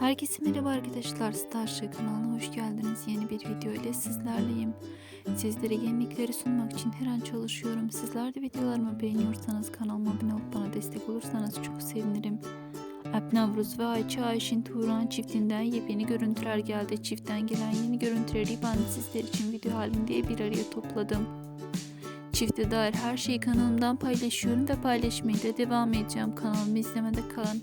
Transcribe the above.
Herkese merhaba arkadaşlar. Starship kanalına hoş geldiniz. Yeni bir video ile sizlerleyim. Sizlere yenilikleri sunmak için her an çalışıyorum. Sizler de videolarımı beğeniyorsanız kanalıma abone olup bana destek olursanız çok sevinirim. Alp Navruz ve Ayça Ayşin Turan çiftinden yepyeni görüntüler geldi. Çiftten gelen yeni görüntüleri ben sizler için video halinde bir araya topladım. Çifte dair her şeyi kanalımdan paylaşıyorum ve paylaşmaya da devam edeceğim. Kanalımı izlemede kalın.